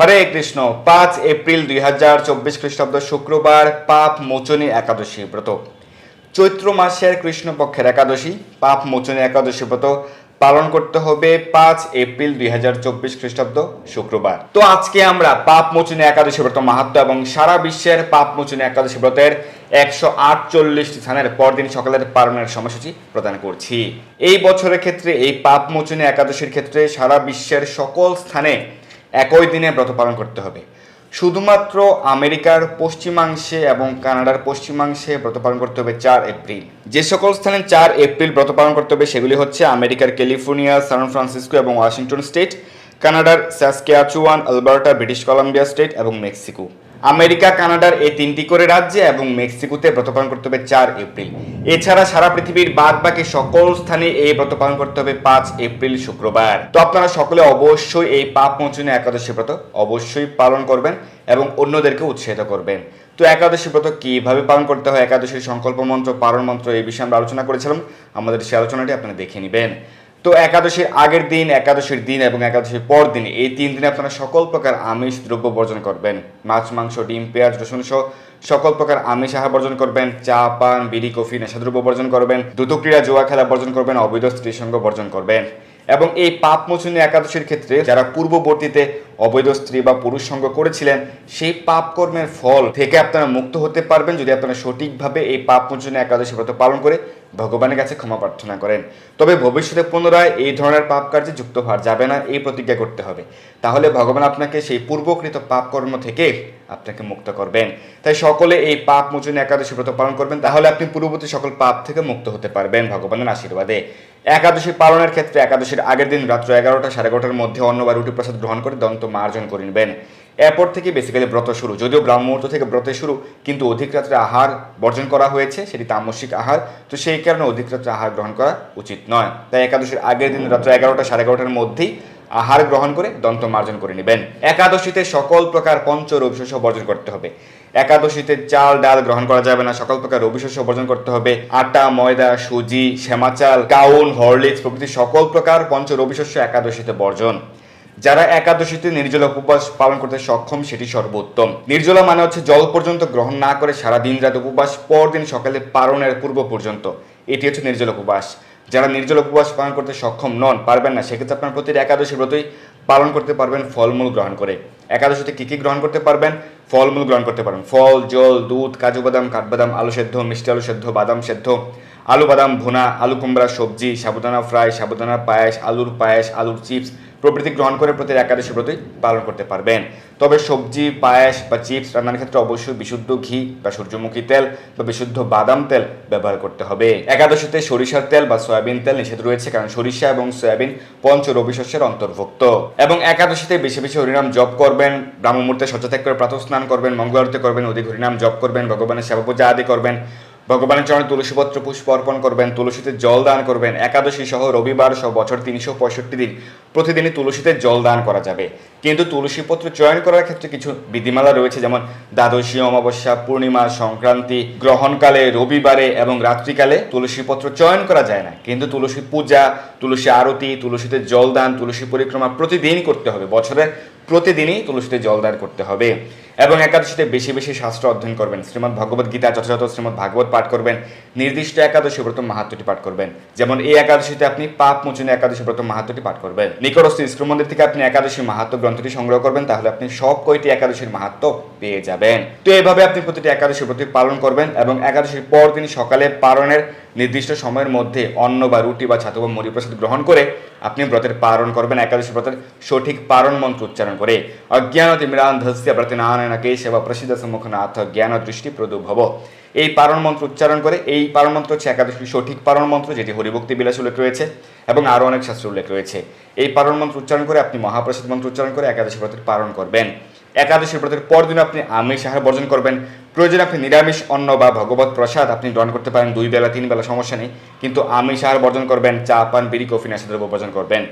হরে কৃষ্ণ। পাঁচ এপ্রিল দুই হাজার চব্বিশ খ্রিস্টাব্দ শুক্রবার পাপ মোচনী একাদশী ব্রত। চৈত্র মাসের কৃষ্ণপক্ষের একাদশী, পাপ মোচনী একাদশী ব্রত পালন করতে হবে পাঁচ এপ্রিল দুই হাজার চব্বিশ খ্রিস্টাব্দ শুক্রবার। তো আজকে আমরা পাপ মোচনী একাদশী ব্রত মাহাত্ম এবং সারা বিশ্বের পাপ মোচনী একাদশী ব্রতের একশো আটচল্লিশটি স্থানের পরদিন সকালের পালনের সময়সূচি প্রদান করছি। এই বছরের ক্ষেত্রে, এই পাপ মোচনী একাদশীর ক্ষেত্রে সারা বিশ্বের সকল স্থানে একই দিনে ব্রত পালন করতে হবে। শুধুমাত্র আমেরিকার পশ্চিমাংশে এবং কানাডার পশ্চিমাংশে ব্রত পালন করতে হবে চার এপ্রিল। যে সকল স্থানে চার এপ্রিল ব্রত পালন করতে হবে সেগুলি হচ্ছে আমেরিকার ক্যালিফোর্নিয়া, সান ফ্রান্সিসকো এবং ওয়াশিংটন স্টেট, কানাডার Saskatchewan, Alberta, British Columbia State এবং মেক্সিকো। আমেরিকা, কানাডার এই তিনটি করে রাজ্যে এবং মেক্সিকোতে ব্রত পালন করতে হবে চার এপ্রিল। এছাড়া সারা পৃথিবীর বাদ বাকি সকল স্থানে এই ব্রত পালন করতে হবে পাঁচ এপ্রিল শুক্রবার। তো আপনারা সকলে অবশ্যই এই পাপ মোচনে একাদশী ব্রত অবশ্যই পালন করবেন এবং অন্যদেরকে উৎসাহিত করবেন। তো একাদশী ব্রত কীভাবে পালন করতে হয়? একাদশীর সংকল্প মন্ত্র পালন মন্ত্র এই বিষয়ে আমরা আলোচনা করেছিলাম। আমাদের সেই আলোচনাটি আপনারা দেখে নেবেন। তো একাদশীর আগের দিন, একাদশীর দিন এবং একাদশীর পর দিন এই তিন দিনে আপনারা সকল প্রকার আমিষ দ্রব্য বর্জন করবেন। মাছ, মাংস, ডিম, পেঁয়াজ, রসুন সহ সকল প্রকার আমিষ আহার বর্জন করবেন। চা, পান, বিড়ি, কফি, নেশা দ্রব্য বর্জন করবেন। দ্রুতক্রিয়া, জুয়া খেলা বর্জন করবেন। অবৈধ স্ত্রী সঙ্গ বর্জন করবেন। এবং এই পাপ মোচনী একাদশীর ক্ষেত্রে যারা পূর্ববর্তীতে অবৈধ স্ত্রী বা পুরুষ সঙ্গ করেছিলেন, সেই পাপ কর্মের ফল থেকে আপনারা মুক্ত হতে পারবেন যদি আপনারা সঠিকভাবে এই পাপ মোচনী একাদশী ব্রত পালন করে ভগবানের কাছে ক্ষমা প্রার্থনা করেন। তবে ভবিষ্যতে পুনরায় এই ধরনের পাপ কার্যে যুক্ত হওয়া যাবে না, এই প্রতিজ্ঞা করতে হবে। তাহলে ভগবান আপনাকে সেই পূর্বকৃত পাপ কর্ম থেকে আপনাকে মুক্ত করবেন। তাই সকলে এই পাপ মোচনী একাদশী ব্রত পালন করবেন, তাহলে আপনি পূর্ববর্তী সকল পাপ থেকে মুক্ত হতে পারবেন ভগবানের আশীর্বাদে। একাদশী পালনের ক্ষেত্রে একাদশীর আগের দিন রাত্র এগারোটা সাড়ে এগারোটার মধ্যে অন্ন বা রুটি প্রসাদ গ্রহণ করে দন্ত মার্জন করে নেবেন। এরপর থেকে বেসিক্যালি ব্রত শুরু। যদিও ব্রাহ্ম মুহূর্ত থেকে ব্রতে শুরু, কিন্তু অধিক রাত্রে আহার বর্জন করা হয়েছে, সেটি তামসিক আহার। তো সেই কারণে অধিক রাত্রে আহার গ্রহণ করা উচিত নয়। তাই একাদশীর আগের দিন রাত্র এগারোটা, সাড়ে এগারোটার মধ্যেই আহার গ্রহণ করে দন্ত মার্জন করে নেবেন। একাদশীতে সকল প্রকার পঞ্চ রবিশস্য বর্জন করতে হবে। একাদশীতে চাল, ডাল গ্রহণ করা যাবে না। সকল প্রকার রবিশস্য বর্জন করতে হবে। আটা, ময়দা, সুজি শ্যামা চাল কাউন হরলিক্স প্রভৃতি সকল প্রকার পঞ্চ রবিশস্য একাদশীতে বর্জন। যারা একাদশীতে নির্জলা উপবাস পালন করতে সক্ষম, সেটি সর্বোত্তম। নির্জলা মানে হচ্ছে জল পর্যন্ত গ্রহণ না করে সারা দিন রাত উপবাস, পরদিন সকালে পালনের পূর্ব পর্যন্ত। এটি হচ্ছে নির্জলা উপবাস। যারা নির্জল উপবাস পালন করতে সক্ষম নন, পারবেন না। সেক্ষেত্রে আপনার প্রতিটি একাদশী ব্রতই পালন করতে পারবেন, ফলমূল গ্রহণ করে। একাদশীতে কী কী গ্রহণ করতে পারবেন? ফলমূল গ্রহণ করতে পারবেন। ফল, জল, দুধ, কাজু বাদাম কাঠবাদাম আলু সেদ্ধ, মিষ্টি আলু সেদ্ধ, বাদাম সেদ্ধ, আলু বাদাম, ভুনা, আলু কুমড়া, সবজি সাবুদানা ফ্রাই সাবুদানা পায়েস, আলুর পায়েস, আলুর চিপস প্রভৃতি গ্রহণ করে প্রতি একাদশী প্রতি পালন করতে পারবেন। তবে সবজি, পায়েস বা চিপস রান্নার ক্ষেত্রে অবশ্যই বিশুদ্ধ ঘি বা সূর্যমুখী তেল বা বিশুদ্ধ বাদাম তেল ব্যবহার করতে হবে। একাদশীতে সরিষার তেল বা সয়াবিন তেল নিষেধ রয়েছে কারণ সরিষা এবং সয়াবিন পঞ্চ রবি শস্যের অন্তর্ভুক্ত। এবং একাদশীতে বেশি বেশি হরিনাম জপ করবেন ব্রাহ্ম মুহূর্তে সচেতক করে প্রাতঃ স্নান করবেন, মঙ্গলারতি করবেন, অধিক হরিনাম জপ করবেন, ভগবানের সেবা পূজা আদি করবেন। ভগবানের চরণে তুলসীপত্র পুষ্প অর্পণ করবেন, তুলসীতে জল দান করবেন। একাদশী সহ রবিবার সহ বছর তিনশো পঁয়ষট্টি দিন প্রতিদিনই তুলসীতে জল দান করা যাবে। কিন্তু তুলসীপত্র চয়ন করার ক্ষেত্রে কিছু বিধিমালা রয়েছে, যেমন দ্বাদশী অমাবস্যা, পূর্ণিমা, সংক্রান্তি, গ্রহণকালে রবিবারে এবং রাত্রিকালে তুলসীপত্র চয়ন করা যায় না। কিন্তু তুলসী পূজা, তুলসী আরতি, তুলসীতে জল দান, তুলসী পরিক্রমা প্রতিদিনই করতে হবে। বছরে প্রতিদিনই তুলসীতে জল দান করতে হবে। এবং একাদশীতে বেশি বেশি শাস্ত্র অধ্যয়ন করবেন। শ্রীমদ্ ভগবত গীতা, যথাযথ শ্রীমদ্ ভাগবত পাঠ করবেন, নির্দিষ্ট একাদশী ব্রত মাহাত্মটি পাঠ করবেন। যেমন এই একাদশীতে আপনি পাপ মোচনে একাদশী ব্রত মাহাত্মটি পাঠ করবেন। নিকটস্থ ইস্কর মন্দির থেকে আপনি একাদশী মাহাত্ম গ্রন্থটি সংগ্রহ করবেন, তাহলে আপনি সব কয়টি একাদশীর মাহাত্ম পেয়ে যাবেন। তো এইভাবে আপনি প্রতিটি একাদশী ব্রত পালন করবেন এবং একাদশীর পর দিন সকালে পালনের নির্দিষ্ট সময়ের মধ্যে অন্ন বা রুটি বা ছাতু বা মুড়ি প্রসাদ গ্রহণ করে আপনি ব্রতের পারণ করবেন, একাদশী ব্রতের সঠিক পারণ মন্ত্র উচ্চারণ করে। অজ্ঞান তিমিরান ধস্য প্রতিনারায়ণ কেশব প্রসিদ্ধ সম্মুখনাথ জ্ঞান দৃষ্টি প্রদুভব এই পারণ মন্ত্র উচ্চারণ করে, এই পালন মন্ত্র হচ্ছে একাদশীর সঠিক পালন মন্ত্র, যেটি হরিভক্তি বিলাস উল্লেখ রয়েছে এবং আরও অনেক শাস্ত্র উল্লেখ রয়েছে। এই পারণ মন্ত্র উচ্চারণ করে আপনি মহাপ্রসাদ মন্ত্র উচ্চারণ করে একাদশী ব্রতের পালন করবেন। একাদশী ব্রতের পরদিন আপনি আমিষ আহার বর্জন করবেন। প্রয়োজনে আপনি নিরামিষ অন্ন বা ভগবত প্রসাদ আপনি গ্রহণ করতে পারেন দুই বেলা, তিন বেলা, সমস্যা নেই। কিন্তু আমিষ আহার বর্জন করবেন, চা, পান, বিড়ি, কফি নেশাদ্রব্য বর্জন করবেন।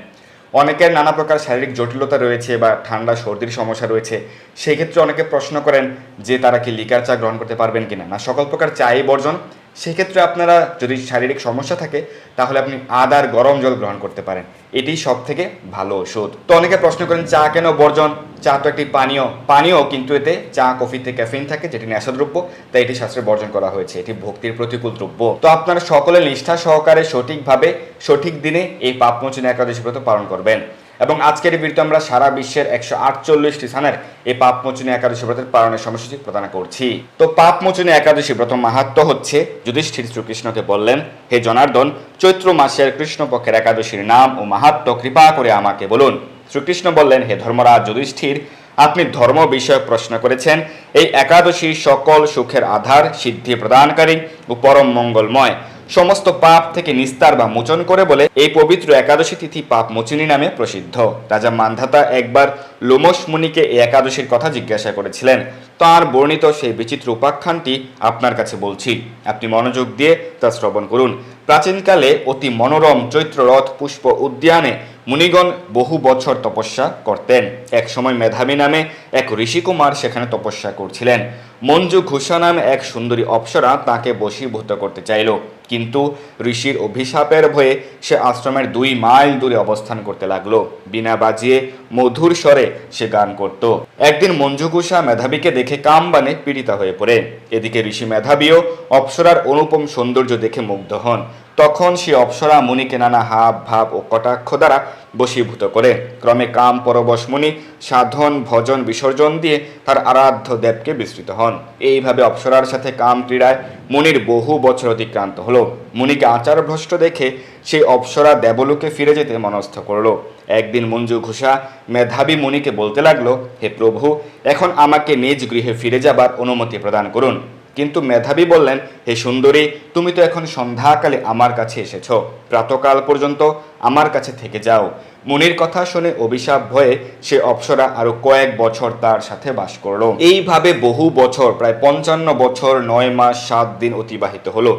অনেকের নানা প্রকার শারীরিক জটিলতা রয়েছে বা ঠান্ডা, সর্দির সমস্যা রয়েছে। সেই ক্ষেত্রে অনেকে প্রশ্ন করেন যে তারা কি লিকার চা গ্রহণ করতে পারবেন কিনা? না, সকল প্রকার চাই বর্জন সেক্ষেত্রে আপনারা যদি শারীরিক সমস্যা থাকে, তাহলে আপনি আদার গরম জল গ্রহণ করতে পারেন। এটি সব থেকে ভালো ওষুধ। তো অনেকে প্রশ্ন করেন, চা কেন বর্জন? চা তো একটি পানীয়। পানীয় কিন্তু এতে চা, কফিতে ক্যাফিন থাকে, যেটি নেশাদ্রব্য তাই এটি শাস্ত্রে বর্জন করা হয়েছে। এটি ভক্তির প্রতিকূল দ্রব্য। তো আপনারা সকলে নিষ্ঠা সহকারে সঠিকভাবে সঠিক দিনে এই পাপমোচনী একাদশী ব্রত পালন করবেন। এবং আজকের ভিডিওতে আমরা সারা বিশ্বের একশো আটচল্লিশটি স্থানের এই পাপমোচনী একাদশী ব্রতের পালনের সময়সূচি প্রদান করছি। তো পাপমোচনী একাদশী ব্রত মাহাত্ম হচ্ছে যুধিষ্ঠির শ্রীকৃষ্ণকে বললেন, হে জনার্দন, চৈত্র মাসের কৃষ্ণপক্ষের একাদশীর নাম ও মাহাত্ম কৃপা করে আমাকে বলুন। শ্রীকৃষ্ণ বললেন, হে ধর্মরাজ যুধিষ্ঠির, আপনি ধর্ম বিষয়ক প্রশ্ন করেছেন। এই একাদশী সকল সুখের আধার সিদ্ধি প্রদানকারী ও পরম মঙ্গলময়। সমস্ত পাপ থেকে নিস্তার বা মোচন করে বলে এই পবিত্র একাদশী তিথি পাপ মোচনী নামে প্রসিদ্ধ। রাজা মান্ধাতা একবার লোমস মুনিকে এই একাদশীর কথা জিজ্ঞাসা করেছিলেন। তাঁর বর্ণিত সেই বিচিত্র উপাখ্যানটি আপনার কাছে বলছি। আপনি মনোযোগ দিয়ে তা শ্রবণ করুন। প্রাচীনকালে অতি মনোরম চৈত্ররথ পুষ্প উদ্যানে মুনিগণ বহু বছর তপস্যা করতেন। এক সময় মেধাবী নামে এক ঋষিকুমার সেখানে তপস্যা করছিলেন। মঞ্জু ঘোষা নামে এক সুন্দরী অপ্সরা তাকে বশীভূত করতে চাইল। কিন্তু ঋষির অভিশাপের ভয়ে সে আশ্রমের দুই মাইল দূরে অবস্থান করতে লাগল। বিনা বাজিয়ে মধুর স্বরে সে গান করত। একদিন মঞ্জু ঘোষা মেধাবীকে দেখে কামবানে পীড়িতা হয়ে পড়ে। এদিকে ঋষি মেধাবীও অপ্সরার অনুপম সৌন্দর্য দেখে মুগ্ধ হন। তখন সে অপ্সরা মুনিকে নানা হাব, ভাব ও কটাক্ষ দ্বারা বশীভূত করে। ক্রমে কাম পরবশ মুনি সাধন, ভজন, বিসর্জন দিয়ে তার আরাধ্য দেবকে বিস্তৃত হন। এইভাবে অপ্সরার সাথে কাম ক্রীড়ায় মুনির বহু বছর অতিক্রান্ত হলো। মুনিকে আচার ভ্রষ্ট দেখে সেই অপ্সরা দেবলোকে ফিরে যেতে মনস্থ করল। একদিন মঞ্জু ঘোষা মেধাবী মুনিকে বলতে লাগল, হে প্রভু, এখন আমাকে নিজ গৃহে ফিরে যাবার অনুমতি প্রদান করুন। কিন্তু মেধাবী বললেন, হে সুন্দরী, তুমি তো এখন সন্ধ্যাকালে আমার কাছে এসেছ। প্রাতকাল পর্যন্ত আমার কাছে থেকে যাও। মুনির কথা শুনে অভিশাপ ভয়ে সে অপ্সরা আরও কয়েক বছর তার সাথে বাস করল। এইভাবে বহু বছর, প্রায় পঞ্চান্ন বছর, নয় মাস, সাত দিন অতিবাহিত হলো।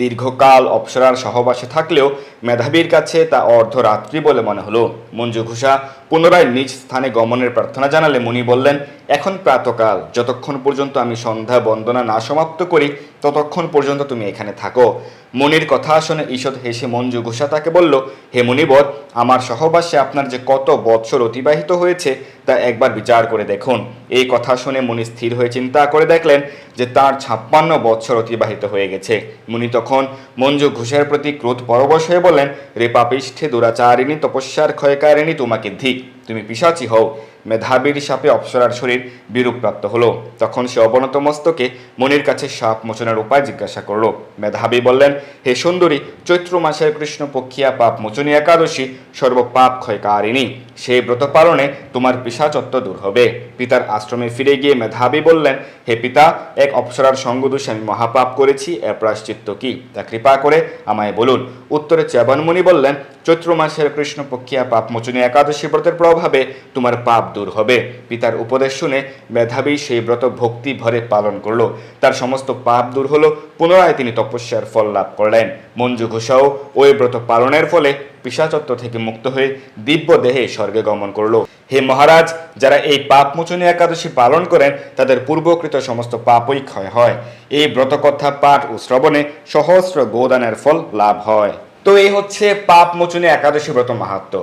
দীর্ঘকাল অপ্সরার সহবাসে থাকলেও মেধাবীর কাছে তা অর্ধরাত্রি বলে মনে হলো। মঞ্জু ঘোষা পুনরায় নিজ স্থানে গমনের প্রার্থনা জানালে মুনি বললেন এখন প্রাতকাল। যতক্ষণ পর্যন্ত আমি সন্ধ্যা বন্দনা না সমাপ্ত করি, ততক্ষণ পর্যন্ত তুমি এখানে থাকো। মনির কথা শুনে ঈষৎ হেসে মঞ্জু ঘোষা তাকে বলল, হে মুনিবর আমার সহবাসে আপনার যে কত বৎসর অতিবাহিত হয়েছে, তা একবার বিচার করে দেখুন। এই কথা শুনে মুনি স্থির হয়ে চিন্তা করে দেখলেন যে তার ছাপ্পান্ন বৎসর অতিবাহিত হয়ে গেছে। মুনি তখন মঞ্জু ঘোষের প্রতি ক্রোধ পরবশ হয়ে বললেন, রে পাপিষ্ঠে দুরাচারিণী, তপস্যার ক্ষয়কারিণী, তোমাকে ধিক। তুমি পিসাচি হও। মেধাবীর সাপে অপ্সরার শরীর বিরূপপ্রাপ্ত হলো। তখন সে অবনত মস্তকে মনির কাছে সাপ মোচনের উপায় জিজ্ঞাসা করল। মেধাবী বললেন, হে সুন্দরী, চৈত্র মাসের কৃষ্ণ কৃষ্ণপক্ষিয়া পাপ মোচনী একাদশী সর্বপাপ ক্ষয়কারিণী। সেই ব্রত পালনে তোমার পিসাচত্ব দূর হবে। পিতার আশ্রমে ফিরে গিয়ে মেধাবী বললেন, হে পিতা, এক অপ্সরার সঙ্গদোষে আমি মহাপাপ করেছি এর প্রায়শ্চিত্ত কি? তা কৃপা করে আমায় বলুন। উত্তরে চ্যাবনমুনি বললেন, চৈত্র মাসের কৃষ্ণপক্ষিয়া পাপ মোচনী একাদশী ব্রতের প্রভাবে তোমার পাপ দূর হবে। পিতার উপদেশ শুনে মেধাবী সেই ব্রত ভক্তি ভরে পালন করল। তার সমস্ত পাপ দূর হলো। পুনরায় তিনি তপস্যার ফল লাভ করলেন। মঞ্জু ঘোষাও ওই ব্রত পালনের ফলে পিসাচত্ব থেকে মুক্ত হয়ে দিব্য দেহে স্বর্গে গমন করল। হে মহারাজ, যারা এই পাপ মোচনী একাদশী পালন করেন, তাদের পূর্বকৃত সমস্ত পাপই ক্ষয় হয়। এই ব্রতকথা পাঠ ও শ্রবণে সহস্র গোদানের ফল লাভ হয়। তো এই হচ্ছে পাপ মোচনী একাদশী ব্রত মাহাত্ম।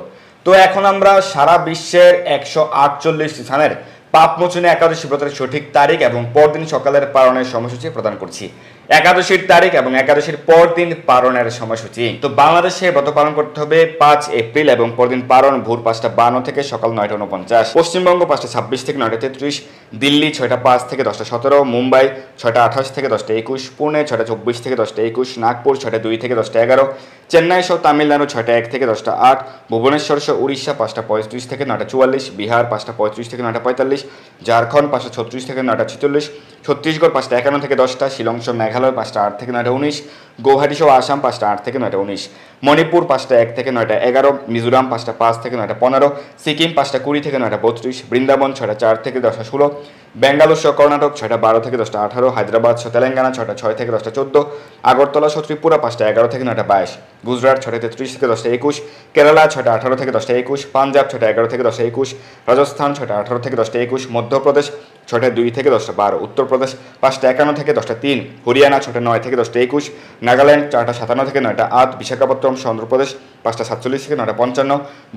তো এখন আমরা সারা বিশ্বের একশো আটচল্লিশ স্থানের পাপমোচনী একাদশী ব্রতের সঠিক তারিখ এবং পরদিন সকালের পালনের সময়সূচি প্রদান করছি। একাদশীর তারিখ এবং একাদশীর পরদিন পালনের সময়সূচি। তো বাংলাদেশে ব্রত পালন করতে হবে পাঁচ এপ্রিল এবং পরদিন পালন ভোর পাঁচটা বান্ন থেকে সকাল নয়টা উনপঞ্চাশ পশ্চিমবঙ্গ পাঁচটা ছাব্বিশ থেকে নয়টা তেত্রিশ। দিল্লি ছয়টা পাঁচ থেকে দশটা সতেরো। মুম্বাই ছয়টা আঠাশ থেকে দশটা একুশ। পুনে ছয়টা চব্বিশ থেকে দশটা একুশ। নাগপুর ছয়টা দুই থেকে দশটা এগারো। চেন্নাই সহ তামিলনাড়ু ছয়টা এক থেকে দশটা আট। ভুবনেশ্বর সহ উড়িষ্যা পাঁচটা পঁয়ত্রিশ থেকে নয়টা চুয়াল্লিশ। বিহার পাঁচটা পঁয়ত্রিশ থেকে নয়টা পঁয়তাল্লিশ। ঝাড়খণ্ড পাঁচটা ছত্রিশ থেকে নয়টা ছেচল্লিশ। ছত্তিশগড় পাঁচটা একান্ন থেকে দশটা। শিলং সহ পাঁচটা আট থেকে নয়টা উনিশ। গৌহাটি সহ আসাম পাঁচটা আট থেকে নয়টা উনিশ। মণিপুর পাঁচটা এক থেকে নয়টা এগারো মিজোরাম পাঁচটা পাঁচ থেকে নয়টা পনেরো সিকিম পাঁচটা কুড়ি থেকে নয়টা বত্রিশ বৃন্দাবন ছয়টা চার থেকে দশটা ষোলো বেঙ্গালুর সহ কর্ণাটক ছয়টা বারো থেকে দশটা আঠারো হায়দ্রাবাদ সহ তেলেঙ্গানা ছয়টা ছয় থেকে দশটা চোদ্দ আগরতলা সহ ত্রিপুরা পাঁচটা এগারো থেকে নয়টা বাইশ গুজরাট ছয়টা তেত্রিশ থেকে দশটা একুশ কেরালা ছয়টা আঠারো থেকে দশটা একুশ পাঞ্জাব ছয়টা এগারো থেকে দশটা একুশ রাজস্থান ছয়টা আঠারো থেকে দশটা একুশ মধ্যপ্রদেশ ছটা দুই থেকে দশটা বারো উত্তরপ্রদেশ পাঁচটা একান্ন থেকে দশটা তিন হরিয়ানা ছটা নয় থেকে দশটা একুশ নাগাল্যান্ড চারটা সাতান্ন থেকে নয়টা আট বিশাখাপত্তনম চন্দ্রপ্রদেশ পাঁচটা সাতচল্লিশ থেকে নয়টা পঞ্চান্ন,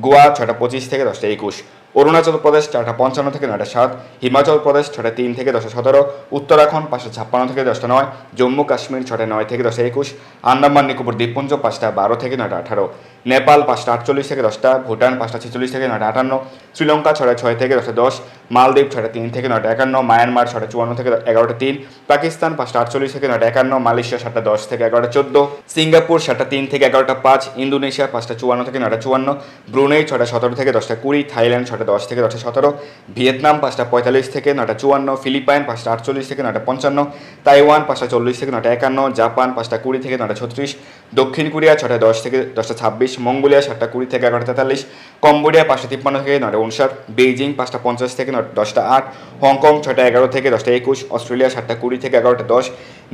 গোয়া ছয়টা পঁচিশ থেকে দশটা একুশ, অরুণাচল প্রদেশ চারটা পঞ্চান্ন থেকে নয়টা সাত, হিমাচল প্রদেশ ছটা তিন থেকে দশটা সতেরো, উত্তরাখণ্ড পাঁচটা ছাপ্পান্ন থেকে দশটা নয়, জম্মু কাশ্মীর ছটা নয় থেকে দশটা একুশ, আন্দামান নিকোবর দ্বীপপুঞ্জ পাঁচটা বারো থেকে নয়টা আঠারো নেপাল পাঁচটা আটচল্লিশ থেকে দশটা, ভুটান পাঁচটা ছেচল্লিশ থেকে নয়টা আটান্ন, শ্রীলঙ্কা ছটা ছয় থেকে দশটা দশ, মালদ্বীপ ছটা তিন থেকে নয়টা একান্ন, মায়ানমার ছটা চুয়ান্ন থেকে এগারোটা তিন, পাকিস্তান পাঁচটা আটচল্লিশ থেকে নয়টা একান্ন, মালয়েশিয়া সাতটা দশ থেকে এগারোটা চোদ্দ, সিঙ্গাপুর সাতটা তিন থেকে এগারোটা পাঁচ, ইন্দোনেশিয়া পাঁচটা চুয়ান্ন থেকে নয়টা চুয়ান্ন, ব্রুনেই ছটা সতেরো থেকে দশটা কুড়ি, থাইল্যান্ড ছটা দশ থেকে দশটা সতেরো, ভিয়েতনাম পাঁচটা পঁয়তাল্লিশ থেকে নয়টা চুয়ান্ন, ফিলিপাইন পাঁচটা আটচল্লিশ থেকে নয়টা পঞ্চান্ন, তাইওয়ান পাঁচটা চল্লিশ থেকে নয়টা একান্ন, জাপান পাঁচটা কুড়ি থেকে নয়টা ছত্রিশ, দক্ষিণ কোরিয়া ছটা দশ থেকে দশটা ছাব্বিশ মঙ্গোলিয়া সাতটা কুড়ি থেকে এগারোটা তেতাল্লিশ, কম্বোডিয়া পাঁচটা তিপ্পান্ন থেকে নয়টা উনষাট, বেইজিং পাঁচটা পঞ্চাশ থেকে দশটা আট, হংকং ছটা এগারো থেকে দশটা একুশ, অস্ট্রেলিয়া সাতটা কুড়ি থেকে এগারোটা দশ,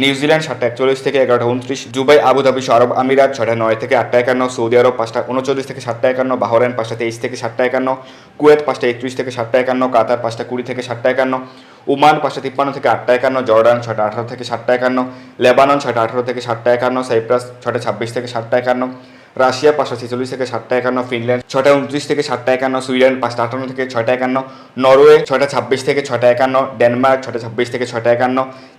নিউজিল্যান্ড সাতটা একচল্লিশ থেকে এগারোটা উনত্রিশ, দুবাই, আবুধাবি, আরব আমিরাত ছটা নয় থেকে আটটা একান্ন, সৌদি আরব পাঁচটা উনচল্লিশ থেকে সাতটা একান্ন, বাহরাইন পাঁচটা তেইশ থেকে সাতটা একান্ন, কুয়েত পাঁচটা একত্রিশ থেকে সাতটা একান্ন, কাতার পাঁচটা কুড়ি থেকে সাতটা একান্ন, ওমান পাঁচটা তিপ্পান্ন থেকে আটটা একান্ন, জর্ডান ছটা আঠারো থেকে সাতটা একান্ন, লেবানন ছটা আঠারো থেকে সাতটা একান্ন, সাইপ্রাস ছটা ছাব্বিশ থেকে সাতটা একান্ন রাশিয়া পাঁচটা ছেচল্লিশ থেকে সাতটা একান্ন, ফিনল্যান্ড ছটা উনত্রিশ থেকে সাতটা একান্ন, সুইডেন পাঁচটা আটান্ন থেকে ছয়টা একান্ন, নরওয়ে ছটা ছাব্বিশ থেকে ছটা একান্ন, ডেনমার্ক ছটা ছাব্বিশ থেকে ছয়টা একান্ন,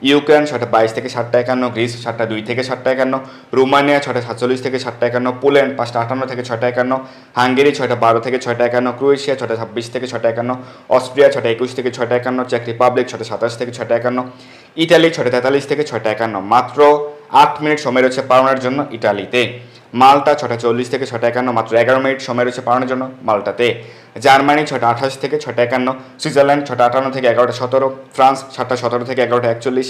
ইউক্রেন ছটা বাইশ থেকে সাতটা একান্ন, গ্রিস সাতটা দুই থেকে সাতটা একান্ন, রোমানিয়া ছটা সাতচল্লিশ থেকে সাতটা একান্ন, পোল্যান্ড পাঁচটা আটান্ন থেকে ছয়টা একান্ন, হাঙ্গেরি ছয়টা বারো থেকে ছয়টা একান্ন, ক্রোয়েশিয়া ছটা ছাব্বিশ থেকে ছয়টা একান্ন, অস্ট্রিয়া ছটা একুশ থেকে ছয়টা একান্ন, চেক রিপাবলিক ছটা সাতাশ থেকে ছয়টা একান্ন ইটালি ছটা তেতাল্লিশ থেকে ছয়টা একান্ন, মাত্র আট মিনিট সময় রয়েছে পালনের জন্য ইটালিতে মাল্টা ছটা চল্লিশ থেকে ছটা একান্ন, মাত্র এগারো মিনিট সময় রয়েছে পালনের জন্য মাল্টাতে। জার্মানি ছটা আঠাশ থেকে ছটা একান্ন, সুইজারল্যান্ড ছটা আটান্ন থেকে এগারোটা সতেরো, ফ্রান্স সাতটা সতেরো থেকে এগারোটা একচল্লিশ,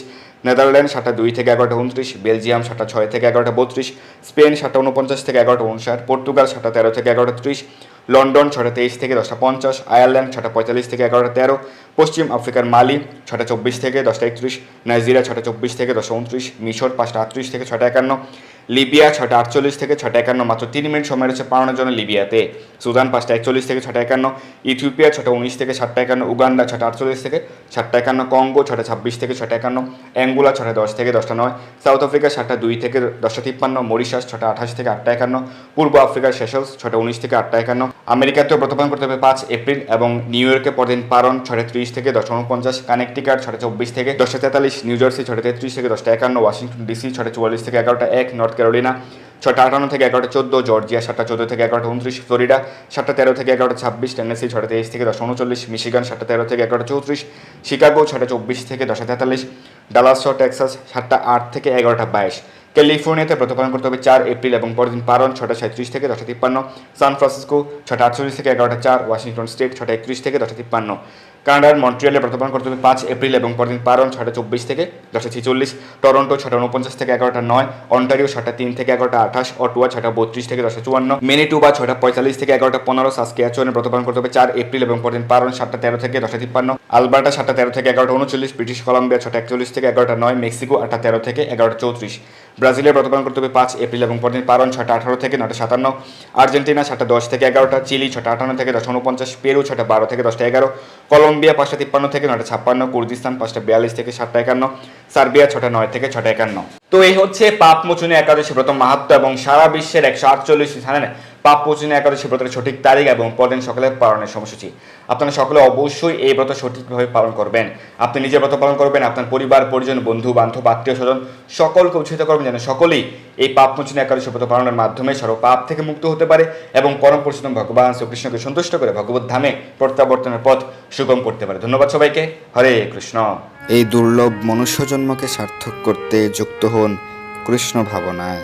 নেদারল্যান্ড সাতটা দুই থেকে এগারোটা উনত্রিশ, বেলজিয়াম সাতটা ছয় থেকে এগারোটা বত্রিশ, স্পেন সাতটা উনপঞ্চাশ থেকে এগারোটা উনষাট পর্তুগাল সাতটা তেরো থেকে এগারোটা ত্রিশ, লন্ডন ছটা তেইশ থেকে দশটা পঞ্চাশ, আয়ারল্যান্ড ছটা পঁয়তাল্লিশ থেকে এগারোটা তেরো পশ্চিম আফ্রিকার মালি ছটা চব্বিশ থেকে দশটা একত্রিশ, নাইজেরিয়া ছটা চব্বিশ থেকে দশটা উনত্রিশ, মিশর পাঁচটা আটত্রিশ থেকে ছটা একান্ন, লিবিয়া ছটা আটচল্লিশ থেকে ছটা একান্ন, মাত্র তিন মিনিট সময় রয়েছে পালানোর জন্য লিবিয়াতে। সুদান পাঁচটা একচল্লিশ থেকে ছটা একান্ন, ইথিওপিয়া ছটা উনিশ থেকে সাতটা একান্ন, উগান্ডা ছটা আটচল্লিশ থেকে সাতটা একান্ন, কঙ্গো ছটা ছাব্বিশ থেকে ছটা একান্ন, অ্যাঙ্গুলা ছটা দশ থেকে দশটা নয়, সাউথ আফ্রিকা সাতটা দুই থেকে দশটা তিপ্পান্ন, মরিশাস ছটা আঠাশ থেকে আটটা একান্ন, পূর্ব আফ্রিকার সেশলস ছটা উনিশ থেকে আটটা একান্ন, আমেরিকাতেও প্রতিপাদন করতে হবে পাঁচ এপ্রিল এবং নিউ ইয়র্কে পরদিন পারন ছটা ত্রিশ থেকে দশটা উনপঞ্চাশ, কানেকটিকাট ছটা চব্বিশ থেকে দশটা তেতাল্লিশ, নিউ জার্সি ছটা তেত্রিশ থেকে দশটা একান্ন, ওয়াশিংটন ডিসি ছটা চুয়াল্লিশ থেকে এগারোটা এক, নর্থ ক্যারোলিনা ছটা আটান্ন থেকে এগারোটা চোদ্দ, জর্জিয়া সাতটা চোদ্দ থেকে এগারোটা উনত্রিশ, ফ্লোরিডা সাতটা তেরো থেকে এগারোটা ছাব্বিশ, টেনেসি ছটা তেইশ থেকে দশটা উনচল্লিশ, মিশিগান সাতটা তেরো থেকে এগারোটা চৌত্রিশ, শিকাগো ছটা চব্বিশ থেকে দশটা তেতাল্লিশ, ডালাস টেক্সাস সাতটা আট থেকে এগারোটা বাইশ, ক্যালিফোর্নিয়াতে প্রতিপালন করতে হবে চার, এপ্রিল এবং পরের দিন পারন ছটা সাঁত্রিশ থেকে দশটা তিপ্পান্ন, সান ফ্রান্সিসকো ছটা আটচল্লিশ থেকে এগারোটা চার, ওয়াশিংটন স্টেট ছটা একত্রিশ থেকে দশটা তিপ্পান্ন কানাডার মন্ট্রিয়ালে প্রতিপালন করতে হবে পাঁচ এপ্রিল এবং পরদিন পারন ছটা চব্বিশ থেকে দশটা ছেচল্লিশ, টরন্টো ছটা উনপঞ্চাশ থেকে এগারোটা নয়, অন্টারিও ছটা তিন থেকে এগারোটা আঠাশ, অটুয়া ছটা বত্রিশ থেকে দশটা চুয়ান্ন, মেনিটুবা ছটা পঁয়তাল্লিশ থেকে এগারোটা পনেরো, সাসকিয়াচুয়ানে প্রতিপালন করতে হবে চার এপ্রিল এবং পরদিন পারন সাতটা তেরো থেকে দশটা তিপ্পান্ন, আলবার্টা সাতটা তেরো থেকে এগারোটা উনচল্লিশ, ব্রিটিশ কলম্বিয়া ছটা একচল্লিশ থেকে এগারোটা নয়, মেক্সিকো আটটা তেরো থেকে এগারোটা চৌত্রিশ। ব্রাজিলের প্রতিপালন করতে হবে পাঁচ এপ্রিল এবং পরদিন পারন ছটা আঠারো থেকে নটা সাতান্ন, আর্জেন্টিনা সাতটা দশ থেকে এগারোটা, চিলি ছটা আটান্ন থেকে দশটা উনপঞ্চাশ, পেরু ছটা বারো থেকে দশটা এগারো কলম্বিয়া পাঁচটা তিপ্পান্ন থেকে নটা ছাপ্পান্ন, কুর্দিস্তান পাঁচটা বিয়াল্লিশ থেকে সাতটা একান্ন, সার্বিয়া ছটা নয় থেকে ছটা একান্ন। তো এই হচ্ছে পাপ মোচনে একাদশী, প্রথম মাহাত্ম এবং সারা বিশ্বের একশো আটচল্লিশ স্থানে পাপ মোচনী একাদশী ব্রতের সঠিক তারিখ এবং পরদিন সকালে পালনের সময়সূচি। আপনারা সকলে অবশ্যই এই ব্রত সঠিকভাবে পালন করবেন। আপনি নিজের ব্রত পালন করবেন, আপনার পরিবার, পরিজন, বন্ধু, বান্ধব, আত্মীয় স্বজন, সকলকে উৎসাহিত করবেন যেন সকলেই এই পাপ মোচনী একাদশী ব্রত পালনের মাধ্যমে সর্ব পাপ থেকে মুক্ত হতে পারে এবং পরম পরিশ্রম ভগবান শ্রীকৃষ্ণকে সন্তুষ্ট করে ভগবত ধামে প্রত্যাবর্তনের পথ সুগম করতে পারে। ধন্যবাদ সবাইকে। হরে কৃষ্ণ। এই দুর্লভ মনুষ্যজন্মকে সার্থক করতে যুক্ত হন কৃষ্ণ ভাবনায়।